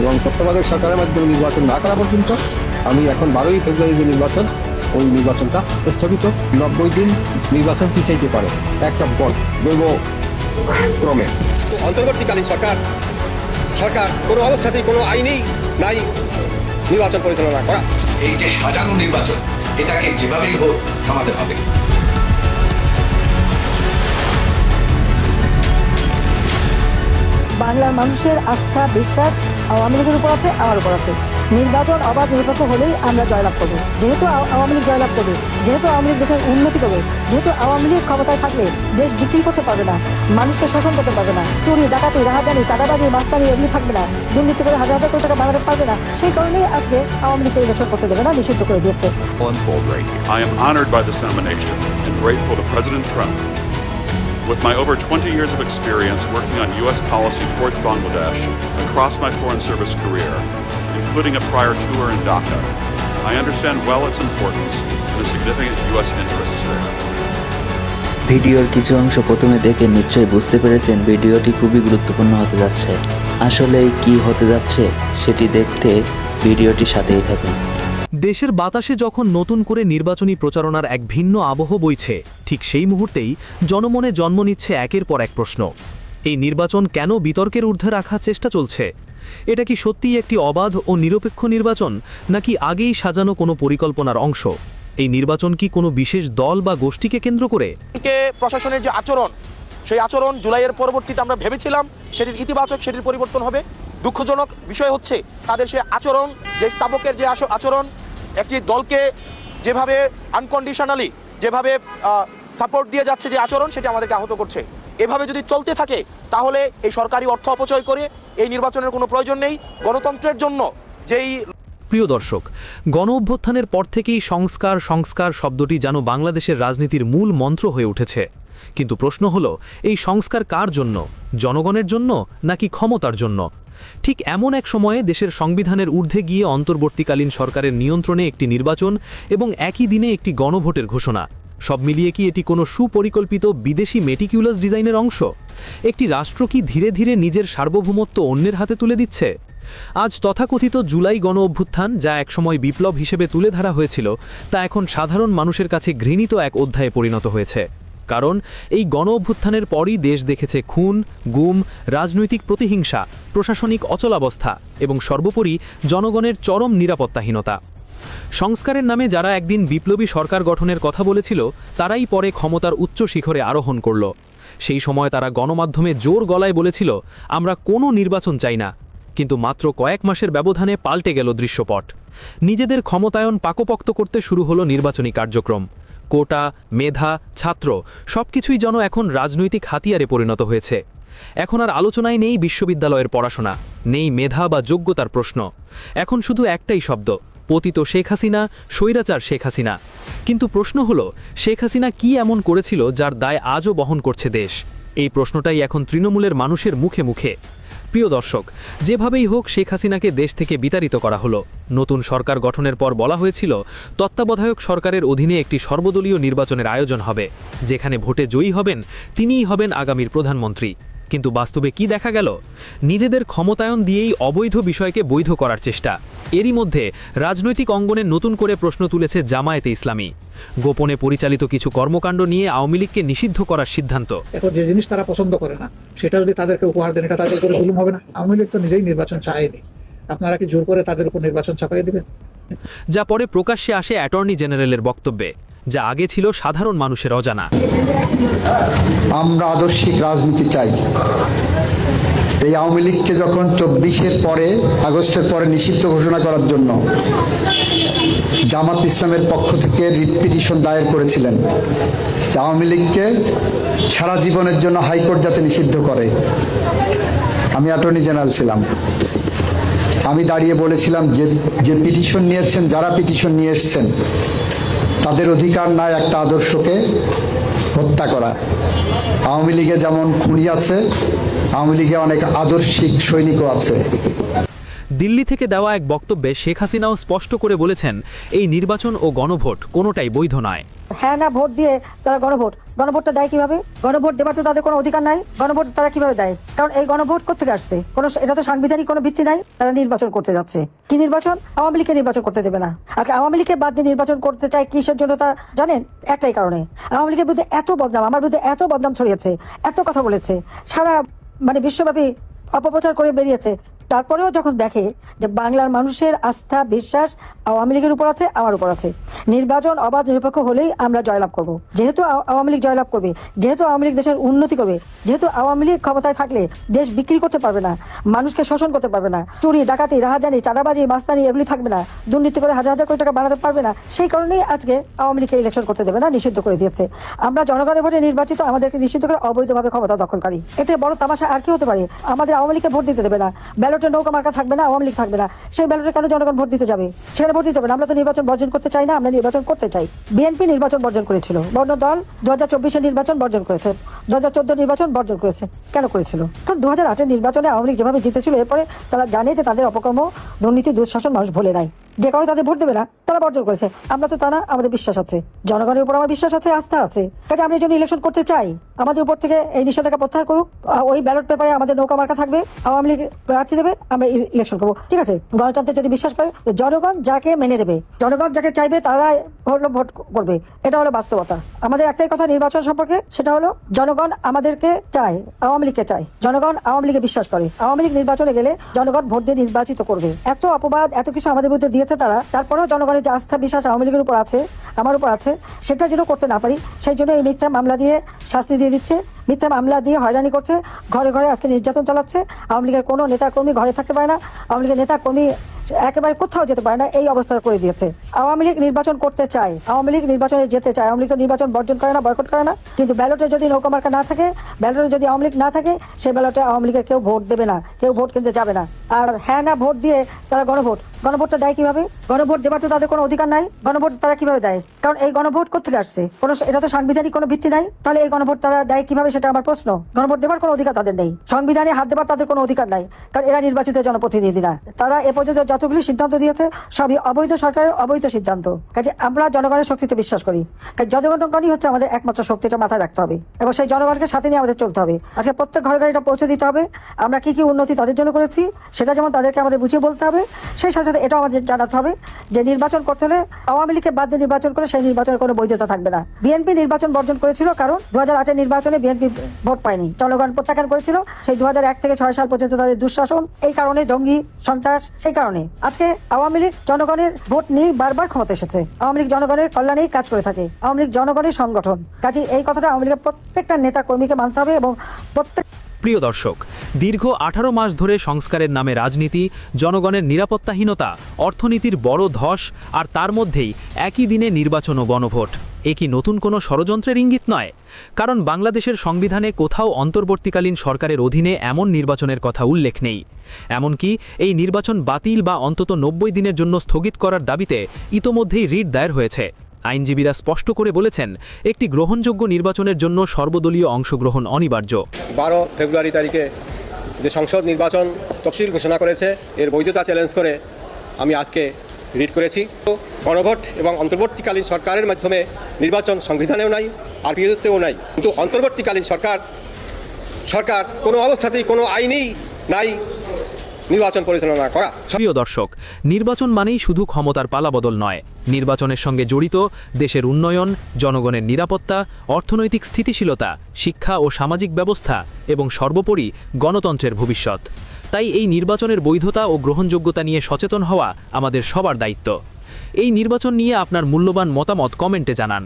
এবং তত্ত্বাবধায়ক সরকারের মাধ্যমে নির্বাচন না করা পর্যন্ত আমি এখন বারোই ফেব্রুয়ারি যে নির্বাচন ওই নির্বাচনটা স্থগিত। নব্বই দিন নির্বাচন পিছাইতে পারে। একটা বল দৈব ক্রমে। অন্তর্বর্তীকালীন সরকার সরকার কোনো অবস্থাতেই কোনো আইনেই নাই নির্বাচন পরিচালনা করা। এই যে সাজানো নির্বাচন এটাকে যেভাবেই হোক থামাতে হবে। বাংলার মানুষের আস্থা, বিশ্বাস আওয়ামী লীগের উপর আছে, আমার উপর আছে। নির্বাচন অবাধ নিরপেক্ষ হলেই আমরা জয়লাভ করব। যেহেতু আওয়ামী লীগ জয়লাভ করবে, যেহেতু আওয়ামী লীগ দেশের উন্নতি করবে, যেহেতু আওয়ামী লীগ ক্ষমতায় থাকলে দেশ বিক্রি করতে পারবে না, মানুষকে শোষণ করতে পারবে না, চুরি, ডাকাতি রাহাজানি চাঁদাবাজি, মাস্তানি এগুলি থাকবে না, দুর্নীতি করে হাজার হাজার টাকা বাড়াতে পারবে না, সেই কারণেই আজকে আওয়ামী লীগকে ইলেকশন করতে দেবে না, নিষিদ্ধ করে দিয়েছে. With my over 20 years of experience working on U.S. policy towards Bangladesh across my Foreign Service career, including a prior tour in Dhaka, I understand well its importance and the significant U.S. interests there. ভিডিওর কিছু অংশ প্রথমে দেখে নিশ্চয়ই বুঝতে পেরেছেন ভিডিওটি খুবই গুরুত্বপূর্ণ হতে যাচ্ছে আসলে কি হতে যাচ্ছে সেটি দেখতে ভিডিওটির সাথেই থাকুন দেশের বাতাসে যখন নতুন করে নির্বাচনী প্রচারণার এক ভিন্ন আবহ বইছে, ঠিক সেই মুহূর্তেই জনমনে জন্ম নিচ্ছে একের পর এক প্রশ্ন। এই নির্বাচন কেন বিতর্কের ঊর্ধ্বে রাখার চেষ্টা চলছে? এটা কি সত্যিই একটি অবাধ ও নিরপেক্ষ নির্বাচন, নাকি আগেই সাজানো কোনো পরিকল্পনার অংশ? এই নির্বাচন কি কোনো বিশেষ দল বা গোষ্ঠীকে কেন্দ্র করে? প্রশাসনের যে আচরণ, সেই আচরণ জুলাইয়ের পরবর্তীতে আমরা ভেবেছিলাম, সেটির ইতিবাচক, সেটির পরিবর্তন হবে। দুঃখজনক বিষয় হচ্ছে তাদের সে আচরণ, যে স্থাপকের যে আচরণ, একটি দলকে যেভাবে আনকন্ডিশনালি যেভাবে সাপোর্ট দিয়ে যাচ্ছে যে আচরণ, সেটি আমাদেরকে আহত করছে। এভাবে যদি চলতে থাকে, তাহলে এই সরকারি অর্থ অপচয় করে এই নির্বাচনের কোনো প্রয়োজন নেই। গণতন্ত্রের জন্য যেই প্রিয় দর্শক, গণ অভ্যুত্থানের পর থেকেই সংস্কার সংস্কার শব্দটি যেন বাংলাদেশের রাজনীতির মূল মন্ত্র হয়ে উঠেছে। কিন্তু প্রশ্ন হল, এই সংস্কার কার জন্য? জনগণের জন্য নাকি ক্ষমতার জন্য? ঠিক এমন এক সময়ে দেশের সংবিধানের ঊর্ধ্বে গিয়ে অন্তর্বর্তীকালীন সরকারের নিয়ন্ত্রণে একটি নির্বাচন এবং একই দিনে একটি গণভোটের ঘোষণা। সব মিলিয়ে কি এটি কোনো সুপরিকল্পিত বিদেশি মেটিকিউলাস ডিজাইনের অংশ? একটি রাষ্ট্র কি ধীরে ধীরে নিজের সার্বভৌমত্ব অন্যের হাতে তুলে দিচ্ছে? আজ তথাকথিত জুলাই গণ অভ্যুত্থান, যা একসময় বিপ্লব হিসেবে তুলে ধরা হয়েছিল, তা এখন সাধারণ মানুষের কাছে ঘৃণিত এক অধ্যায়ে পরিণত হয়েছে। কারণ এই গণ অভ্যুত্থানের পরই দেশ দেখেছে খুন, গুম, রাজনৈতিক প্রতিহিংসা, প্রশাসনিক অচলাবস্থা এবং সর্বোপরি জনগণের চরম নিরাপত্তাহীনতা। সংস্কারের নামে যারা একদিন বিপ্লবী সরকার গঠনের কথা বলেছিল, তারাই পরে ক্ষমতার উচ্চ শিখরে আরোহণ করল। সেই সময় তারা গণমাধ্যমে জোর গলায় বলেছিল, আমরা কোনো নির্বাচন চাই না। কিন্তু মাত্র কয়েক মাসের ব্যবধানে পাল্টে গেল দৃশ্যপট। নিজেদের ক্ষমতায়ন পাকপোক্ত করতে শুরু হলো নির্বাচনী কার্যক্রম। কোটা, মেধা, ছাত্র সবকিছুই যেন এখন রাজনৈতিক হাতিয়ারে পরিণত হয়েছে। এখন আর আলোচনায় নেই বিশ্ববিদ্যালয়ের পড়াশোনা, নেই মেধা বা যোগ্যতার প্রশ্ন। এখন শুধু একটাই শব্দ, পতিত শেখ হাসিনা, স্বৈরাচার শেখ হাসিনা। কিন্তু প্রশ্ন হলো, শেখ হাসিনা কি এমন করেছিল যার দায় আজও বহন করছে দেশ? এই প্রশ্নটাই এখন তৃণমূলের মানুষের মুখে মুখে। প্রিয় দর্শক, যেভাবেই হোক শেখ হাসিনাকে দেশ থেকে বিতাড়িত করা হলো। নতুন সরকার গঠনের পর বলা হয়েছিল, তত্ত্বাবধায়ক সরকারের অধীনে একটি সর্বদলীয় নির্বাচনের আয়োজন হবে। যেখানে ভোটে জয়ী হবেন, তিনিই হবেন আগামীর প্রধানমন্ত্রী। কিন্তু বাস্তবে কি দেখা গেল? নিজেদের ক্ষমতায়ন দিয়েই অবৈধ বিষয়কে বৈধ করার চেষ্টা। এরই মধ্যে রাজনৈতিক অঙ্গনে নতুন করে প্রশ্ন তুলেছে জামায়াতে ইসলামী। গোপনে পরিচালিত কিছু কর্মকাণ্ড নিয়ে আওয়ামী লীগকে নিষিদ্ধ করার সিদ্ধান্ত। এখন যে জিনিস তারা পছন্দ করে না, সেটা যদি তাদেরকে উপহার দেন, এটা তাদের উপরে জুলুম হবে না। আওয়ামী লীগ তো নিজেই নির্বাচন চায়নি। আপনারা কি জোর করে তাদের উপর নির্বাচন চাপাই দিবেন? যা পরে প্রকাশ্যে আসে অ্যাটর্নি জেনারেলের বক্তব্যে, যা আগে ছিল সাধারণ মানুষের অজানা। আমরা আদর্শিক রাজনীতি চাই। এই আওয়ামী লীগকে যখন চব্বিশের পরে, আগস্টের পরে নিষিদ্ধ ঘোষণা করার জন্য জামাত ইসলামের পক্ষ থেকে রিট পিটিশন দায়ের করেছিলেন আওয়ামী লীগকে সারা জীবনের জন্য হাইকোর্ট যাতে নিষিদ্ধ করে। আমি অ্যাটর্নি জেনারেল ছিলাম। আমি দাঁড়িয়ে বলেছিলাম যে যে পিটিশন নিয়েছেন, যারা পিটিশন নিয়ে এসছেন, তাদের অধিকার নাই একটা আদর্শকে হত্যা করা। আওয়ামী লীগে যেমন খুনি আছে, আওয়ামী লীগে অনেক আদর্শিক সৈনিকও আছে। দিল্লি থেকে দেওয়া এক বক্তব্যে শেখ হাসিনাও স্পষ্ট করে বলেছেন, এই নির্বাচন ও গণভোট কোনোটাই বৈধ নয়। হ্যাঁ না, ভোট দিয়ে তারা গণভোট। গণভোটটা দেয় কীভাবে? গণভোট দেবার তো তাদের কোনো অধিকার নাই। গণভোট তারা কীভাবে দেয়? কারণ এই গণভোট কোথেকে আসছে? কোনো এটা তো সাংবিধানিক কোনো ভিত্তি নাই। তারা নির্বাচন করতে যাচ্ছে। কি নির্বাচন? আওয়ামী লীগকে নির্বাচন করতে দেবে না। আজকে আওয়ামী লীগকে বাদ দিয়ে নির্বাচন করতে চায় কিসের জন্য তা জানেন? একটাই কারণে। আওয়ামী লীগের বিরুদ্ধে এত বদনাম, আমার বিরুদ্ধে এত বদনাম ছড়িয়েছে, এত কথা বলেছে, সারা মানে বিশ্বব্যাপী অপপ্রচার করে বেরিয়েছে। তারপরেও যখন দেখে যে বাংলার মানুষের আস্থা, বিশ্বাস আওয়ামী লীগের উপর আছে, আমার উপর আছে। নির্বাচন অবাধ, নিরপেক্ষ হলেই আমরা জয়লাভ করব। যেহেতু আও- আওয়ামী লীগ জয়লাভ করবে, যেহেতু আওয়ামী লীগ দেশের উন্নতি করবে, যেহেতু আওয়ামী লীগ ক্ষমতায় থাকলে দেশ বিক্রি করতে পারবে না, মানুষকে শোষণ করতে পারবে না, চুরি, ডাকাতি, রাহাজানি, চাঁদাবাজি, মাস্তানি এগুলি থাকবে না, দুর্নীতি করে হাজার হাজার কোটি টাকা বানাতে পারবে না, সেই কারণেই আজকে আওয়ামী লীগকে ইলেকশন করতে দেবে না, নিষিদ্ধ করে দিয়েছে। আমরা জনগণের ভোটে নির্বাচিত আমাদেরকে নিষিদ্ধ করে অবৈধভাবে ক্ষমতা দখলকারী। এতে বড় তামাশা আর কি হতে পারে? আমাদের আওয়ামী লীগকে ভোট দিতে দেবে না। ব্যালটে নৌকা মার্কা থাকবে না, আওয়ামী লীগ থাকবে না। সেই ব্যালটে কেন জনগণ ভোট দিতে যাবে? সেখানে ভোট দিতে হবে আমরা তো নির্বাচন বর্জন করতে চাই না, আমরা নির্বাচন করতে চাই। বিএনপি নির্বাচন বর্জন করেছিল। বর্ণ দল দু হাজার নির্বাচন বর্জন করেছে। দু হাজার চোদ্দ নির্বাচন বর্জন করেছে। কেন করেছিল? কারণ দু হাজার আটের নির্বাচনে আওয়ামী লীগ যেভাবে জিতেছিল, এরপরে তারা জানে যে তাদের অপকর্ম, দুর্নীতি, দুঃশাসন মানুষ ভোলে নাই। যে কারণে তাদের ভোট দেবে না, তারা বর্জন করেছে। আমরা তো তা না, আমাদের বিশ্বাস আছে। জনগণের উপর আমার বিশ্বাস আছে, আস্থা আছে। কাজে আমরা জন্য ইলেকশন করতে চাই। আমাদের উপর থেকে এই নিষেধাজ্ঞা প্রত্যাহার করুক। ওই ব্যালট পেপারে আমাদের নৌকা মার্কা থাকবে, আওয়ামী লীগ প্রার্থী দেবে, আমরা ইলেকশন করব। ঠিক আছে? গণতন্ত্রে যদি বিশ্বাস করে জনগণ যাকে মেনে দেবে জনগণ যাকে চাইবে তারা হলো ভোট করবে। এটা হলো বাস্তবতা। আমাদের একটাই কথা নির্বাচন সম্পর্কে, সেটা হলো জনগণ আমাদেরকে চায়, আওয়ামী লীগকে চায়। জনগণ আওয়ামী লীগে বিশ্বাস করে। আওয়ামী লীগ নির্বাচনে গেলে জনগণ ভোট দিয়ে নির্বাচিত করবে। এত অপবাদ, এত কিছু আমাদের বিরুদ্ধে দিয়েছে তারা, তারপরেও জনগণের যে আস্থা, বিশ্বাস আওয়ামী লীগের উপর আছে, আমার উপর আছে, সেটা যেন করতে না পারি, সেই জন্য এই মিথ্যা মামলা দিয়ে শাস্তি দিয়ে দিচ্ছে, মিথ্যা মামলা দিয়ে হয়রানি করছে, ঘরে ঘরে আজকে নির্যাতন চালাচ্ছে, আওয়ামী লীগের কোনো নেতাকর্মী ঘরে থাকতে পারে না, আওয়ামী লীগের নেতা কর্মী একেবারে কোথাও যেতে পারে না, এই অবস্থা করে দিয়েছে। আওয়ামী লীগ নির্বাচন করতে চায়, আওয়ামী লীগ নির্বাচনে যেতে চায়, আওয়ামী লীগ নির্বাচন বর্জন করে না বয়কট করে না। কিন্তু ব্যালটে যদি নৌকা না থাকে ব্যালটে যদি আওয়ামী লীগ না থাকে সেই ব্যালটে আওয়ামী লীগের কেউ ভোট দেবে না, কেউ ভোট কিনতে যাবে না। আর হ্যাঁ না, ভোট দিয়ে তারা গণভোট। গণভোটটা দেয় কীভাবে? গণভোট দেবার তো তাদের কোনো অধিকার নাই। গণভোট তারা কীভাবে দেয়? কারণ এই গণভোট কোথেকে আসছে? কোনো এটা তো সাংবিধানিক কোনো ভিত্তি নাই। তাহলে এই গণভোট তারা দেয় কীভাবে সেটা আমার প্রশ্ন। গণভোট দেবার কোনো অধিকার তাদের নেই। সংবিধানে হাত দেবার তাদের কোনো অধিকার নাই। কারণ এরা নির্বাচিত জনপ্রতিনিধি না। তারা এ পর্যন্ত যতগুলি সিদ্ধান্ত দিয়েছে, সবই অবৈধ সরকারের অবৈধ সিদ্ধান্ত। কাজে আমরা জনগণের শক্তিতে বিশ্বাস করি। কাজে জনগণই হচ্ছে আমাদের একমাত্র শক্তিটা মাথায় রাখতে হবে। এবং সেই জনগণকে সাথে নিয়ে আমাদের চলতে হবে। আজকে প্রত্যেক ঘরে ঘরে এটা পৌঁছে দিতে হবে। আমরা কি কি উন্নতি তাদের জন্য করেছি, সেটা যেমন তাদেরকে আমাদের বুঝিয়ে বলতে হবে, সেই সাথে সাথে এটাও আমাদের জানাতে হবে। যে নির্বাচন করতে হলে আওয়ামী লীগকে বাদ দিয়ে নির্বাচন করে সেই নির্বাচনের কোনো বৈধতা থাকবে না। বিএনপি নির্বাচন বর্জন করেছিল কারণ দু হাজার নির্বাচনে বিএনপি ভোট পায়নি। জনগণ প্রত্যাখ্যান করেছিল। সেই দু হাজার এক থেকে ছয় সাল পর্যন্ত তাদের দুঃশাসন এই কারণে জঙ্গি সন্ত্রাস সেই কারণে। আজকে আওয়ামী লীগ জনগণের ভোট নিয়ে বারবার ক্ষমতা এসেছে। আওয়ামী লীগ জনগণের কল্যাণেই কাজ করে থাকে। আওয়ামী লীগ জনগণের সংগঠন। কাজে এই কথাটা আওয়ামী লীগের প্রত্যেকটা নেতা কর্মীকে মানতে হবে এবং প্রত্যেক প্রিয় দর্শক, দীর্ঘ আঠারো মাস ধরে সংস্কারের নামে রাজনীতি, জনগণের নিরাপত্তাহীনতা, অর্থনীতির বড় ধস আর তার মধ্যেই একই দিনে নির্বাচন ও গণভোট। এ কি নতুন কোনো ষড়যন্ত্রের ইঙ্গিত নয়? কারণ বাংলাদেশের সংবিধানে কোথাও অন্তর্বর্তীকালীন সরকারের অধীনে এমন নির্বাচনের কথা উল্লেখ নেই। এমনকি এই নির্বাচন বাতিল বা অন্তত নব্বই দিনের জন্য স্থগিত করার দাবিতে ইতোমধ্যেই রিট দায়ের হয়েছে। আইনজীবীরা স্পষ্ট করে বলেছেন একটি গ্রহণযোগ্য নির্বাচনের জন্য সর্বদলীয় অংশগ্রহণ অনিবার্য। বারো ফেব্রুয়ারি তারিখে যে সংসদ নির্বাচন তফসিল ঘোষণা করেছে এর বৈধতা চ্যালেঞ্জ করে আমি আজকে রিট করেছি। গণভোট এবং অন্তর্বর্তীকালীন সরকারের মাধ্যমে নির্বাচন সংবিধানেও নাই আর বিরুদ্ধেও নাই। কিন্তু অন্তর্বর্তীকালীন সরকার সরকার কোনো অবস্থাতেই কোনো আইনেই নাই নির্বাচন পরিচালনা করা। প্রিয় দর্শক নির্বাচন মানেই শুধু ক্ষমতার পালাবদল নয় নির্বাচনের সঙ্গে জড়িত, দেশের উন্নয়ন, জনগণের নিরাপত্তা, অর্থনৈতিক স্থিতিশীলতা, শিক্ষা ও সামাজিক ব্যবস্থা এবং সর্বোপরি গণতন্ত্রের ভবিষ্যৎ। তাই এই নির্বাচনের বৈধতা ও গ্রহণযোগ্যতা নিয়ে সচেতন হওয়া আমাদের সবার দায়িত্ব। এই নির্বাচন নিয়ে আপনার মূল্যবান মতামত কমেন্টে জানান।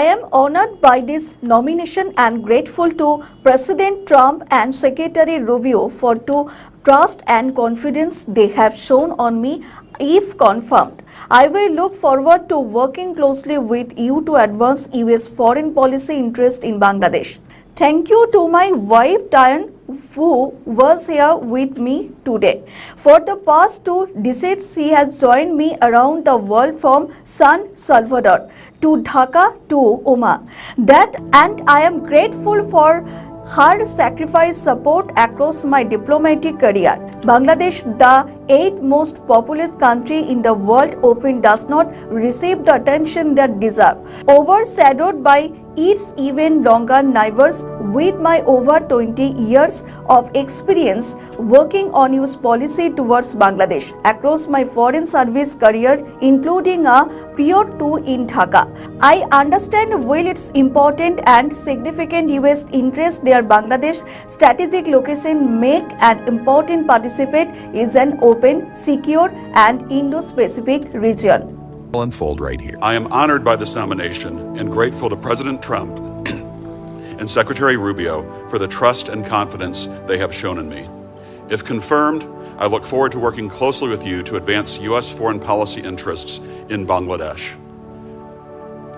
I am honored by this nomination and grateful to President Trump and Secretary Rubio for the trust and confidence they have shown on me if confirmed. I will look forward to working closely with you to advance US foreign policy interest in Bangladesh. Thank you to my wife Diane who was here with me today. For the past two decades, she has joined me around the world from San Salvador to Dhaka to Oman. That and I am grateful for hard sacrifice support across my diplomatic career. Bangladesh, the eighth most populous country in the world, often does not receive the attention that deserve. Overshadowed by its even longer neighbors, with my over 20 years of experience working on use policy towards Bangladesh across my foreign service career, including a period two in Dhaka. I understand well its important and significant US interest there. Bangladesh strategic location make an important participate is an open, secure, and Indo-Pacific region. Unfold right here. I am honored by this nomination and grateful to President Trump and Secretary Rubio for the trust and confidence they have shown in me. If confirmed, I look forward to working closely with you to advance U.S. foreign policy interests in Bangladesh.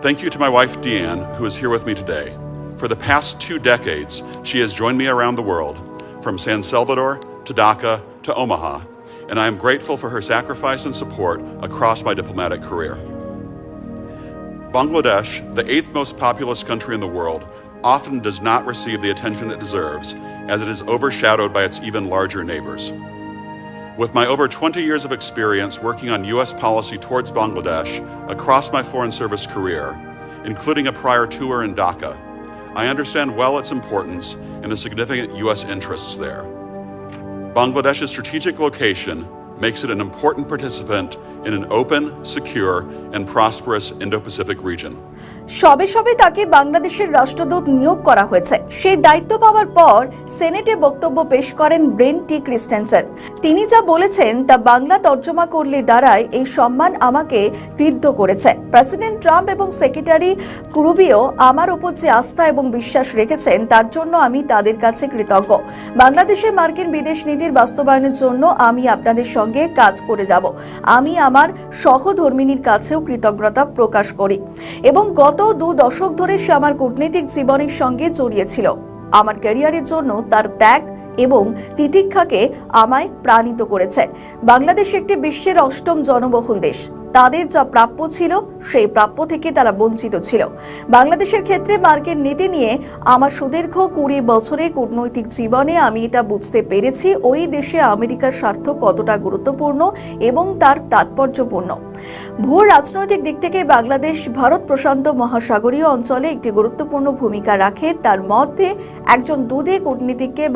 Thank you to my wife, Deanne, who is here with me today. For the past two decades, she has joined me around the world, from San Salvador to Dhaka to Omaha, and I am grateful for her sacrifice and support across my diplomatic career. Bangladesh, the eighth most populous country in the world, often does not receive the attention it deserves as it is overshadowed by its even larger neighbors. With my over 20 years of experience working on U.S. policy towards Bangladesh across my Foreign Service career, including a prior tour in Dhaka, I understand well its importance and the significant U.S. interests there. Bangladesh's strategic location makes it an important participant in an open, secure, and prosperous Indo Pacific region. সবে সবে তাকে বাংলাদেশের রাষ্ট্রদূত নিয়োগ করা হয়েছে। সেই দায়িত্ব পাওয়ার পর সেনেটে বক্তব্য পেশ করেন ব্রেন টি ক্রিস্টেনসেন। তিনি যা বলেছেন তা বাংলা তর্জমা করলে দাঁড়ায় এই সম্মান আমাকে তীর্থ করেছে। প্রেসিডেন্ট ট্রাম্প এবং সেক্রেটারি ক্রুবিও আমার উপর যে আস্থা এবং বিশ্বাস রেখেছেন, তার জন্য আমি তাদের কাছে কৃতজ্ঞ। বাংলাদেশের মার্কিন বিদেশ নীতির বাস্তবায়নের জন্য আমি আপনাদের সঙ্গে কাজ করে যাব। আমি আমার সহধর্মিনীর কাছেও কৃতজ্ঞতা প্রকাশ করি। এবং গত দু দশক ধরে সে আমার কূটনৈতিক জীবনের সঙ্গে জড়িয়েছিল আমার ক্যারিয়ারের জন্য তার ত্যাগ এবং তিতিক্ষাকে আমায় প্রাণিত করেছে। বাংলাদেশ একটি বিশ্বের অষ্টম জনবহুল দেশ। তাদের যা প্রাপ্য ছিল, সেই প্রাপ্য থেকে তারা বঞ্চিত ছিল। বাংলাদেশের ক্ষেত্রে মার্কের নীতি নিয়ে আমার সুদীর্ঘ কুড়ি বছরে কূটনৈতিক জীবনে আমি এটা বুঝতে পেরেছি, ওই দেশে আমেরিকার স্বার্থ কতটা গুরুত্বপূর্ণ এবং তার তাৎপর্যপূর্ণ। ভূ রাজনৈতিক দিক থেকে বাংলাদেশ, ভারত প্রশান্ত মহাসাগরীয় অঞ্চলে একটি গুরুত্বপূর্ণ ভূমিকা রাখে। তার মতে একজন দুধে কূটনীতিককে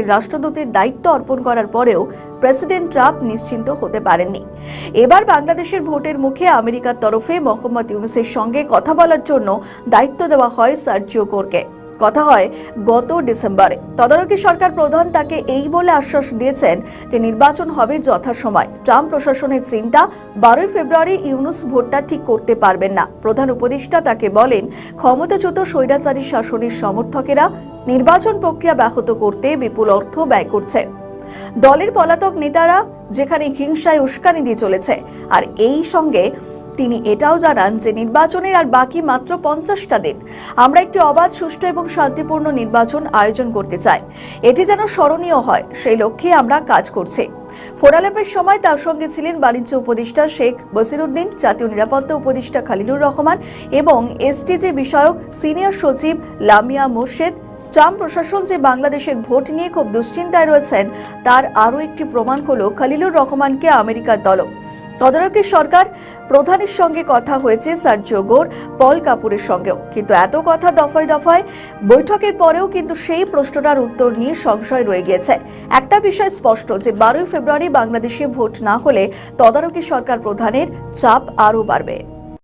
বাংলাদেশের রাষ্ট্রদূতের দায়িত্ব অর্পণ করার পরেও প্রেসিডেন্ট ট্রাম্প নিশ্চিন্ত হতে পারেননি। এবার বাংলাদেশের ভোটের মুখে আমেরিকার তরফে মোহাম্মদ ইউনুসের সঙ্গে কথা বলার জন্য দায়িত্ব দেওয়া হয় সার্জিও কোরকে। কথা হয়, গত ডিসেম্বরে। তদারকি সরকার প্রধান তাকে এই বলে আশ্বাস দিয়েছেন যে নির্বাচন হবে যথাসময়। ট্রাম্প প্রশাসনের চিন্তা, বারোই ফেব্রুয়ারি ইউনুস ভোটটা ঠিক করতে পারবেন না। প্রধান উপদেষ্টা তাকে বলেন, ক্ষমতাচ্যুত স্বৈরাচারী শাসনের সমর্থকেরা নির্বাচন প্রক্রিয়া ব্যাহত করতে বিপুল অর্থ ব্যয় করছে। দলের পলাতক নেতারা যেখানে হিংসায় উস্কানি দিয়ে চলেছে। আর এই সঙ্গে তিনি এটাও জানান যে নির্বাচনের আর বাকি মাত্র পঞ্চাশটা দিন আমরা একটি অবাধ, সুষ্ঠু এবং শান্তিপূর্ণ নির্বাচন আয়োজন করতে চাই। এটি যেন স্মরণীয় হয়, সেই লক্ষ্যে আমরা কাজ করছি। ফোরালাপের সময় তার সঙ্গে ছিলেন বাণিজ্য উপদেষ্টা শেখ বসিরুদ্দিন, জাতীয় নিরাপত্তা উপদেষ্টা খালিলুর রহমান এবং এসটিজে বিষয়ক সিনিয়র সচিব লামিয়া মোর্শেদ। ট্রাম্প প্রশাসন যে বাংলাদেশের ভোট নিয়ে খুব দুশ্চিন্তায় রয়েছেন, তার আরও একটি প্রমাণ হল খালিলুর রহমানকে আমেরিকার দল তদারকি সরকার প্রধানের সঙ্গে কথা হয়েছে, স্যার গোর পল কাপুরের সঙ্গেও। কিন্তু এত কথা দফায় দফায় বৈঠকের পরেও কিন্তু সেই প্রশ্নটার উত্তর নিয়ে সংশয় রয়ে গিয়েছে। একটা বিষয় স্পষ্ট যে, বারোই ফেব্রুয়ারি বাংলাদেশে ভোট না হলে তদারকি সরকার প্রধানের চাপ আরও বাড়বে।